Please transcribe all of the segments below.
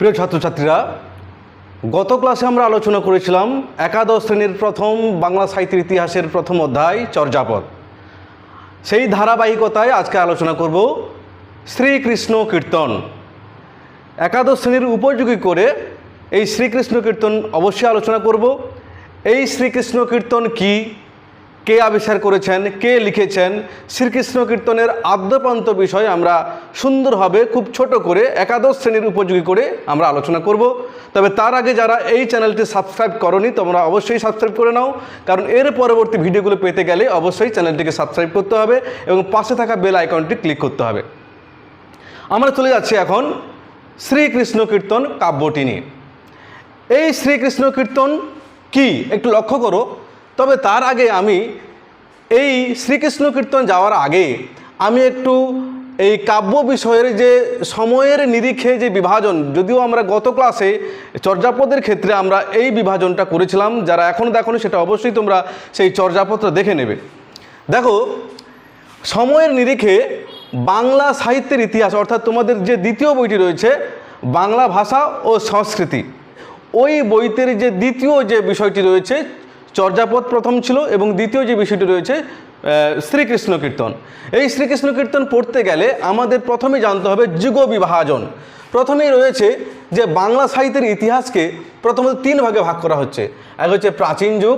প্রিয় ছাত্রছাত্রীরা, গত ক্লাসে আমরা আলোচনা করেছিলাম একাদশ শ্রেণির প্রথম বাংলা সাহিত্যের ইতিহাসের প্রথম অধ্যায়, চর্যাপদ। সেই ধারাবাহিকতায় আজকে আলোচনা করব শ্রীকৃষ্ণ কীর্তন। একাদশ শ্রেণির উপযোগী করে এই শ্রীকৃষ্ণ কীর্তন অবশ্যই আলোচনা করব। এই শ্রীকৃষ্ণ কীর্তন কি? কে আবিষ্কার করেছেন, কে লিখেছেন, শ্রীকৃষ্ণ কীর্তনের আদ্যপান্ত বিষয় আমরা সুন্দরভাবে খুব ছোট করে, একাদশ শ্রেণির উপযোগী করে আমরা আলোচনা করব। তবে তার আগে যারা এই চ্যানেলটি সাবস্ক্রাইব করনি, তোমরা অবশ্যই সাবস্ক্রাইব করে নাও, কারণ এর পরবর্তী ভিডিওগুলো পেতে গেলে অবশ্যই চ্যানেলটিকে সাবস্ক্রাইব করতে হবে এবং পাশে থাকা বেল আইকনটি ক্লিক করতে হবে। আমরা চলে যাচ্ছি এখন শ্রীকৃষ্ণ কীর্তন কাব্যটি নিয়ে। এই শ্রীকৃষ্ণ কীর্তন কি? একটু লক্ষ্য করো। তবে তার আগে আমি এই শ্রীকৃষ্ণ কীর্তন যাওয়ার আগে আমি একটু এই কাব্য বিষয়ের যে সময়ের নিরিখে যে বিভাজন, যদিও আমরা গত ক্লাসে চর্যাপদের ক্ষেত্রে আমরা এই বিভাজনটা করেছিলাম, যারা এখনও দেখো সেটা অবশ্যই তোমরা সেই চর্যাপত্র দেখে নেবে। দেখো, সময়ের নিরিখে বাংলা সাহিত্যের ইতিহাস, অর্থাৎ তোমাদের যে দ্বিতীয় বইটি রয়েছে, বাংলা ভাষা ও সংস্কৃতি, ওই বইতের যে দ্বিতীয় যে বিষয়টি রয়েছে চর্যাপদ প্রথম ছিল এবং দ্বিতীয় যে বিষয়টি রয়েছে শ্রীকৃষ্ণ কীর্তন। এই শ্রীকৃষ্ণ কীর্তন পড়তে গেলে আমাদের প্রথমে জানতে হবে যুগ বিভাজন। প্রথমেই রয়েছে যে বাংলা সাহিত্যের ইতিহাসকে প্রথমত তিন ভাগে ভাগ করা হচ্ছে। এক হচ্ছে প্রাচীন যুগ,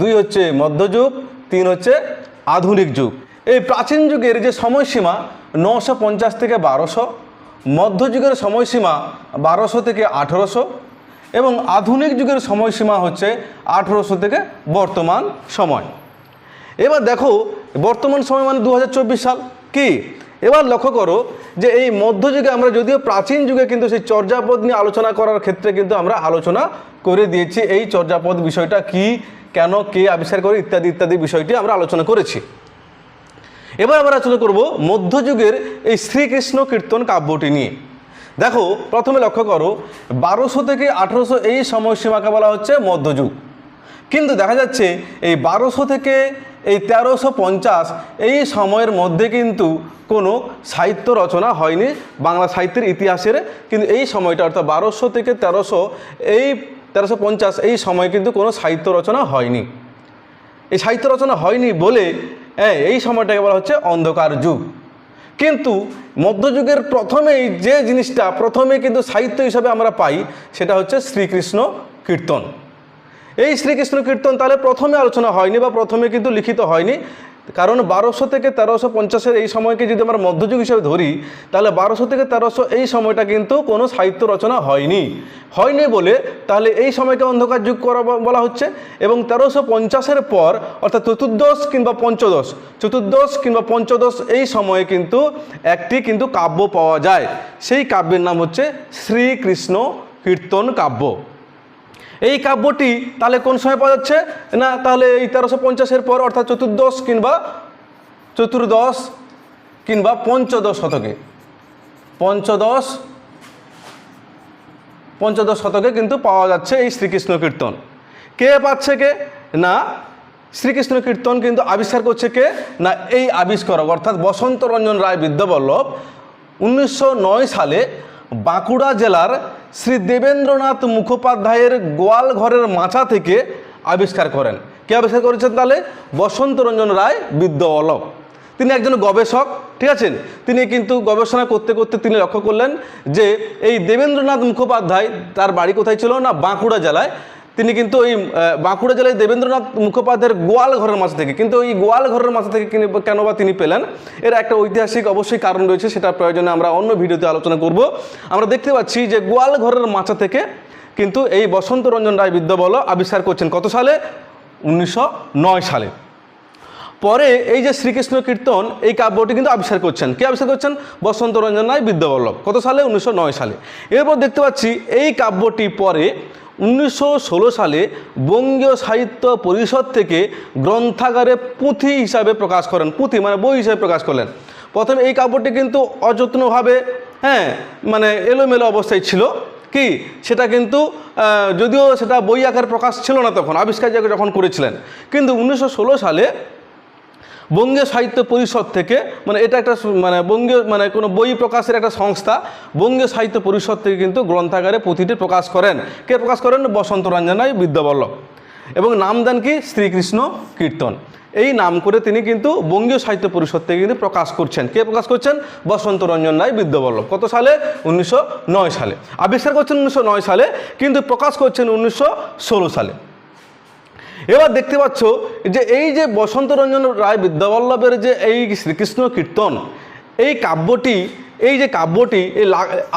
দুই হচ্ছে মধ্যযুগ তিন হচ্ছে আধুনিক যুগ। এই প্রাচীন যুগের যে সময়সীমা নশো পঞ্চাশ থেকে বারোশো মধ্যযুগের সময়সীমা বারোশো থেকে আঠেরোশো এবং আধুনিক যুগের সময়সীমা হচ্ছে আঠেরোশো থেকে বর্তমান সময়। এবার দেখো, বর্তমান সময় মানে দু হাজার চব্বিশ সাল। কি? এবার লক্ষ্য করো যে এই মধ্যযুগে আমরা যদিও প্রাচীন যুগে কিন্তু সেই চর্যাপদ নিয়ে আলোচনা করার ক্ষেত্রে কিন্তু আমরা আলোচনা করে দিয়েছি, এই চর্যাপদ বিষয়টা কি, কেন, কে আবিষ্কার করে, ইত্যাদি ইত্যাদি বিষয়টি আমরা আলোচনা করেছি। এবার আমরা আলোচনা করব মধ্যযুগের এই শ্রীকৃষ্ণ কীর্তন কাব্যটি নিয়ে। দেখো, প্রথমে লক্ষ্য করো, বারোশো থেকে আঠেরোশো এই সময়সীমাকে বলা হচ্ছে মধ্যযুগ। কিন্তু দেখা যাচ্ছে, এই বারোশো থেকে এই তেরোশো পঞ্চাশ এই সময়ের মধ্যে কিন্তু কোনো সাহিত্য রচনা হয়নি, বাংলা সাহিত্যের ইতিহাসের। কিন্তু এই সময়টা, অর্থাৎ বারোশো থেকে তেরোশো এই, তেরোশো পঞ্চাশ এই সময় কিন্তু কোনো সাহিত্য রচনা হয়নি। এই সাহিত্য রচনা হয়নি বলে হ্যাঁ এই সময়টাকে বলা হচ্ছে অন্ধকার যুগ। কিন্তু মধ্যযুগের প্রথমেই যে জিনিসটা, প্রথমে কিন্তু সাহিত্য হিসাবে আমরা পাই, সেটা হচ্ছে শ্রীকৃষ্ণ কীর্তন। এই শ্রীকৃষ্ণ কীর্তন তাহলে প্রথমে আলোচনা হয়নি বা প্রথমে কিন্তু লিখিত হয়নি। কারণ বারোশো থেকে তেরোশো পঞ্চাশের এই সময়কে যদি আমরা মধ্যযুগ হিসেবে ধরি, তাহলে বারোশো থেকে তেরোশো এই সময়টা কিন্তু কোনো সাহিত্য রচনা হয়নি। হয়নি বলে তাহলে এই সময়কে অন্ধকার যুগ করা বলা হচ্ছে এবং তেরোশো পঞ্চাশের পর, অর্থাৎ চতুর্দশ কিংবা পঞ্চদশ, চতুর্দশ কিংবা পঞ্চদশ এই সময়ে কিন্তু একটি কিন্তু কাব্য পাওয়া যায়। সেই কাব্যের নাম হচ্ছে শ্রীকৃষ্ণ কীর্তন কাব্য। এই কাব্যটি তাহলে কোন সময় পাওয়া যাচ্ছে? না, তাহলে এই তেরোশো পঞ্চাশের পর, অর্থাৎ চতুর্দশ কিংবা চতুর্দশ কিংবা পঞ্চদশ শতকে। পঞ্চদশ পঞ্চদশ শতকে কিন্তু পাওয়া যাচ্ছে এই শ্রীকৃষ্ণ কীর্তন। কে পাচ্ছে কে? না, শ্রীকৃষ্ণ কীর্তন কিন্তু আবিষ্কার করছে কে? না, এই আবিষ্কারক, অর্থাৎ বসন্ত রঞ্জন রায় বিদ্যাবল্লভ উনিশশো নয় সালে বাঁকুড়া জেলার শ্রী দেবেন্দ্রনাথ মুখোপাধ্যায়ের গোয়াল ঘরের মাচা থেকে আবিষ্কার করেন। কে আবিষ্কার করেছেন তাহলে? বসন্তরঞ্জন রায় অলক তিনি একজন গবেষক, ঠিক আছে? তিনি কিন্তু গবেষণা করতে করতে তিনি লক্ষ্য করলেন যে, এই দেবেন্দ্রনাথ মুখোপাধ্যায় তার বাড়ি কোথায় ছিল না? বাঁকুড়া জেলায়। তিনি কিন্তু ওই বাঁকুড়া জেলায় দেবেন্দ্রনাথ মুখোপাধ্যায়ের গোয়াল ঘরের মাছ থেকে, কিন্তু ওই গোয়াল ঘরের মাছ থেকে কেন বা তিনি পেলেন? এর একটা ঐতিহাসিক অবশ্যই কারণ রয়েছে, সেটা প্রয়োজনে আমরা অন্য ভিডিওতে আলোচনা করব। আমরা দেখতে পাচ্ছি যে গোয়াল ঘরের মাচা থেকে কিন্তু এই বসন্ত রঞ্জন রায় বিদ্যাবল আবিষ্কার করছেন কত সালে? উনিশশো নয় সালে। পরে এই যে শ্রীকৃষ্ণ কীর্তন, এই কাব্যটি কিন্তু আবিষ্কার করছেন। কে আবিষ্কার করছেন? বসন্ত রঞ্জন রায় বিদ্যাবল্লভ। কত সালে? উনিশশো নয় সালে। এরপর দেখতে পাচ্ছি এই কাব্যটি পরে উনিশশো ষোলো সালে বঙ্গীয় সাহিত্য পরিষদ থেকে গ্রন্থাগারে পুঁথি হিসাবে প্রকাশ করেন, পুঁথি মানে বই হিসাবে প্রকাশ করলেন। প্রথমে এই কাপড়টি কিন্তু অযত্নভাবে হ্যাঁ মানে এলোমেলো অবস্থায় ছিল। কি? সেটা কিন্তু যদিও সেটা বই আকার প্রকাশ ছিল না তখন আবিষ্কার যখন করেছিলেন। কিন্তু উনিশশো ষোলো সালে বঙ্গীয় সাহিত্য পরিষদ থেকে মানে এটা একটা মানে বঙ্গীয় মানে কোনো বই প্রকাশের একটা সংস্থা বঙ্গীয় সাহিত্য পরিষদ থেকে কিন্তু গ্রন্থাগারে পুঁথিটি প্রকাশ করেন। কে প্রকাশ করেন? বসন্ত রঞ্জনাই, বিদ্যাবল্লভ। এবং নাম দেন কি? শ্রীকৃষ্ণ কীর্তন। এই নাম করে তিনি কিন্তু বঙ্গীয় সাহিত্য পরিষদ থেকে কিন্তু প্রকাশ করছেন। কে প্রকাশ করছেন? বসন্ত রঞ্জন রায় বিদ্যাবল্লভ। কত সালে? উনিশশো নয় সালে। আবিষ্কার করছেন উনিশশো নয় সালে, কিন্তু প্রকাশ করছেন উনিশশো ষোলো সালে। এবার দেখতে পাচ্ছ যে এই যে বসন্ত রঞ্জন রায়, বিদ্যাবল্লভের যে এই শ্রীকৃষ্ণ কীর্তন, এই কাব্যটি, এই যে কাব্যটি এই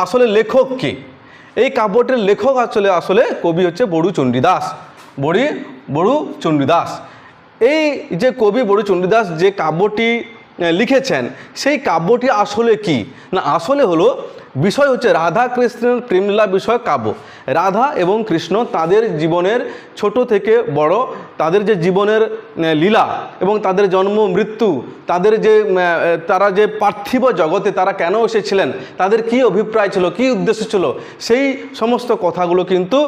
আসলে লেখক কে? এই কাব্যটির লেখক আসলে আসলে কবি হচ্ছে বড়ু চণ্ডীদাস। বড়ি, বড়ু চণ্ডীদাস। এই যে কবি বড়ু চণ্ডীদাস যে কাব্যটি লিখেছেন, সেই কাব্যটি আসলে কি? না, আসলে হলো বিষয় হচ্ছে রাধা কৃষ্ণের প্রেমলীলা বিষয় কাব্য। রাধা এবং কৃষ্ণ তাদের জীবনের ছোট থেকে বড়, তাদের যে জীবনের লীলা এবং তাদের জন্ম, মৃত্যু, তাদের যে তারা যে পার্থিব জগতে তারা কেন এসেছিলেন, তাদের কি অভিপ্রায় ছিল, কি উদ্দেশ্য ছিল, সেই সমস্ত কথাগুলো কিন্তু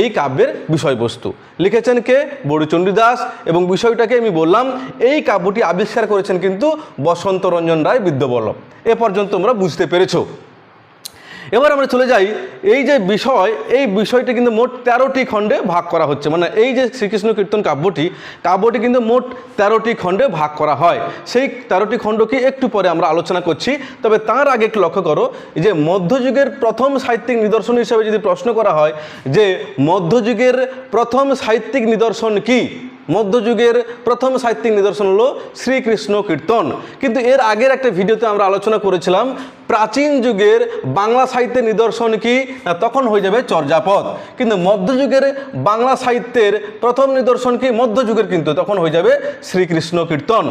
এই কাব্যের বিষয়বস্তু। লিখেছেন কে? বড়ুচণ্ডী দাস এবং বিষয়টাকে আমি বললাম, এই কাব্যটি আবিষ্কার করেছেন কিন্তু বসন্ত রঞ্জন রায় বিদ্যাবল্লভ। এ পর্যন্ত আমরা বুঝতে পেরেছ। এবার আমরা চলে যাই, এই যে বিষয়, এই বিষয়টি কিন্তু মোট তেরোটি খণ্ডে ভাগ করা হচ্ছে। মানে এই যে শ্রীকৃষ্ণ কীর্তন কাব্যটি কাব্যটি কিন্তু মোট তেরোটি খণ্ডে ভাগ করা হয়। সেই তেরোটি খণ্ডকে একটু পরে আমরা আলোচনা করছি। তবে তার আগে একটু লক্ষ্য করো যে মধ্যযুগের প্রথম সাহিত্যিক নিদর্শন হিসেবে যদি প্রশ্ন করা হয়, যে মধ্যযুগের প্রথম সাহিত্যিক নিদর্শন কি? মধ্যযুগের প্রথম সাহিত্যিক নিদর্শন হলো শ্রীকৃষ্ণ কীর্তন। কিন্তু এর আগের একটা ভিডিওতে আমরা আলোচনা করেছিলাম, প্রাচীন যুগের বাংলা সাহিত্যের নিদর্শন কি তখন হয়ে যাবে চর্যাপদ। কিন্তু মধ্যযুগের বাংলা সাহিত্যের প্রথম নিদর্শন কি, মধ্যযুগের কিন্তু তখন হয়ে যাবে শ্রীকৃষ্ণ কীর্তন।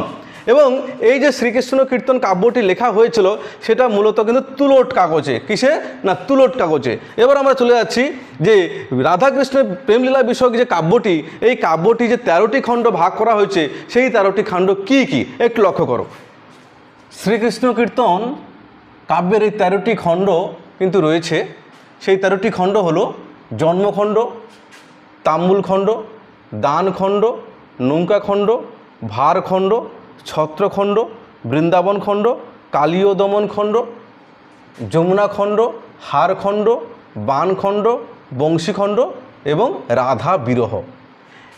এবং এই যে শ্রীকৃষ্ণ কীর্তন কাব্যটি লেখা হয়েছিল, সেটা মূলত কিন্তু তুলট কাগজে। কিসে? না তুলট কাগজে। এবার আমরা চলে যাচ্ছি যে রাধাকৃষ্ণের প্রেমলীলা বিষয়ক যে কাব্যটি, এই কাব্যটি যে তেরোটি খণ্ড ভাগ করা হয়েছে, সেই তেরোটি খণ্ড কি কি? একটু লক্ষ্য করো। শ্রীকৃষ্ণ কীর্তন কাব্যের এই তেরোটি খণ্ড কিন্তু রয়েছে। সেই তেরোটি খণ্ড হলো জন্মখণ্ড তাম্বুলখণ্ড দানখণ্ড, নৌকাখণ্ড, ভারখণ্ড ছত্রখণ্ড বৃন্দাবনখণ্ড কালীয় দমনখণ্ড যমুনাখণ্ড হারখণ্ড বানখণ্ড বংশীখণ্ড এবং রাধা বিরহ।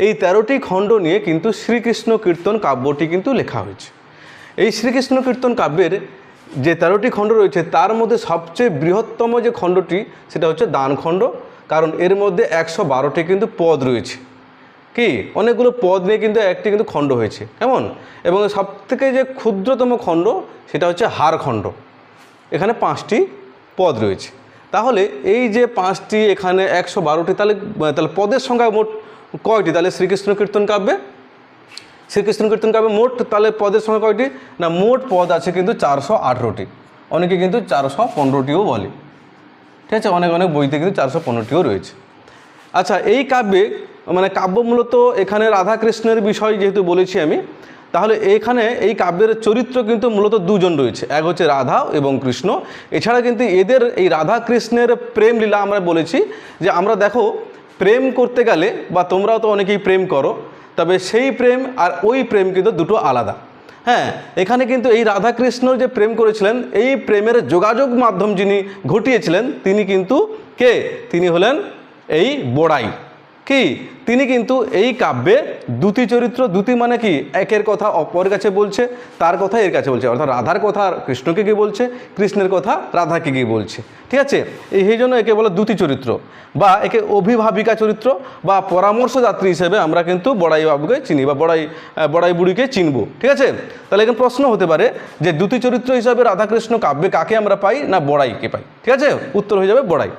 এই তেরোটি খণ্ড নিয়ে কিন্তু শ্রীকৃষ্ণ কীর্তন কাব্যটি কিন্তু লেখা হয়েছে। এই শ্রীকৃষ্ণ কীর্তন কাব্যের যে তেরোটি খণ্ড রয়েছে, তার মধ্যে সবচেয়ে বৃহত্তম যে খণ্ডটি, সেটা হচ্ছে দানখণ্ড কারণ এর মধ্যে একশো বারোটি কিন্তু পদ রয়েছে। কি? অনেকগুলো পদ নিয়ে কিন্তু একটি কিন্তু খণ্ড হয়েছে, কেমন? এবং সবথেকে যে ক্ষুদ্রতম খণ্ড, সেটা হচ্ছে হার খণ্ড। এখানে পাঁচটি পদ রয়েছে। তাহলে এই যে পাঁচটি এখানে একশো বারোটি, তাহলে তাহলে পদের সংখ্যা মোট কয়টি? তাহলে শ্রীকৃষ্ণ কীর্তন কাব্যে? শ্রীকৃষ্ণ কীর্তন কাব্যে মোট, তাহলে পদের সংখ্যা কয়টি? না, মোট পদ আছে কিন্তু চারশো আঠেরোটি। অনেকে কিন্তু চারশো পনেরোটিও বলে। ঠিক আছে? অনেক অনেক বইতে কিন্তু চারশো পনেরোটিও রয়েছে। আচ্ছা এই কাব্যে মানে কাব্য মূলত এখানে রাধাকৃষ্ণের বিষয় যেহেতু বলেছি আমি, তাহলে এখানে এই কাব্যের চরিত্র কিন্তু মূলত দুজন রয়েছে। এক হচ্ছে রাধা এবং কৃষ্ণ। এছাড়া কিন্তু এদের এই রাধা কৃষ্ণের প্রেম লীলা আমরা বলেছি যে আমরা দেখো, প্রেম করতে গেলে, বা তোমরাও তো অনেকেই প্রেম করো, তবে সেই প্রেম আর ওই প্রেম কিন্তু দুটো আলাদা। হ্যাঁ এখানে কিন্তু এই রাধাকৃষ্ণ যে প্রেম করেছিলেন, এই প্রেমের যোগাযোগ মাধ্যম যিনি ঘটিয়েছিলেন, তিনি কিন্তু কে? তিনি হলেন এই বড়াই। কি? তিনি কিন্তু এই কাব্যে দুটি চরিত্র দুটি মানে কি? একের কথা অপর কাছে বলছে, তার কথা এর কাছে বলছে। অর্থাৎ রাধার কথা কৃষ্ণকে কি বলছে? কৃষ্ণের কথা রাধাকে কি বলছে। ঠিক আছে? এই জন্য একে বলে দুটি চরিত্র বা একে অভিভাবিকা চরিত্র বা পরামর্শদাত্রী হিসেবে আমরা কিন্তু বড়াই বাবুকে চিনি বা বড়াই বড়াই বুড়িকে চিনব। ঠিক আছে? তাহলে এখানে প্রশ্ন হতে পারে যে দুটি চরিত্র হিসাবে রাধাকৃষ্ণ কাব্যে কাকে আমরা পাই না বড়াইকে পাই? ঠিক আছে? উত্তর হয়ে যাবে বড়াই।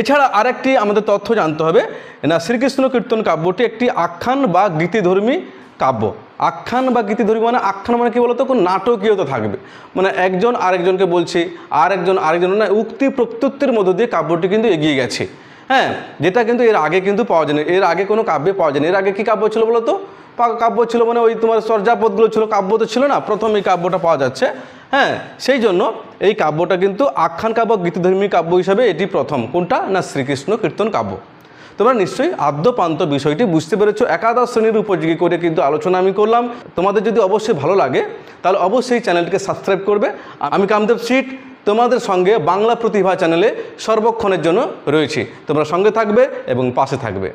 এছাড়া আরেকটি আমাদের তথ্য জানতে হবে, না, শ্রীকৃষ্ণ কীর্তন কাব্যটি একটি আখ্যান বা গীতিধর্মী কাব্য। আখ্যান বা গীতিধর্মী মানে আখ্যান মানে কি বলতো? কোন নাটকীয়তা থাকবে। মানে একজন আরেকজনকে বলছে আর একজন আরেকজন না উক্তি প্রত্যুত্তির মধ্য দিয়ে কাব্যটি কিন্তু এগিয়ে গেছে। হ্যাঁ যেটা কিন্তু এর আগে কিন্তু পাওয়া যায়নি। এর আগে কোনো কাব্যে পাওয়া যায়নি। এর আগে কি কাব্য ছিল বলতো? কাব্য ছিল মানে ওই তোমার চর্যাপদগুলো ছিল, কাব্য তো ছিল না, প্রথম এই কাব্যটা পাওয়া যাচ্ছে। হ্যাঁ সেই জন্য এই কাব্যটা কিন্তু আখ্যান কাব্য, গীতিধর্মী কাব্য হিসাবে এটি প্রথম। কোনটা? না, শ্রীকৃষ্ণ কীর্তন কাব্য। তোমরা নিশ্চয়ই আদ্যপান্ত বিষয়টি বুঝতে পেরেছ। একাদশ শ্রেণির উপযোগী করে কিন্তু আলোচনা আমি করলাম। তোমাদের যদি অবশ্যই ভালো লাগে, তাহলে অবশ্যই চ্যানেলটিকে সাবস্ক্রাইব করবে। আমি কামদেব সিট তোমাদের সঙ্গে বাংলা প্রতিভা চ্যানেলে সর্বক্ষণের জন্য রয়েছি। তোমরা সঙ্গে থাকবে এবং পাশে থাকবে।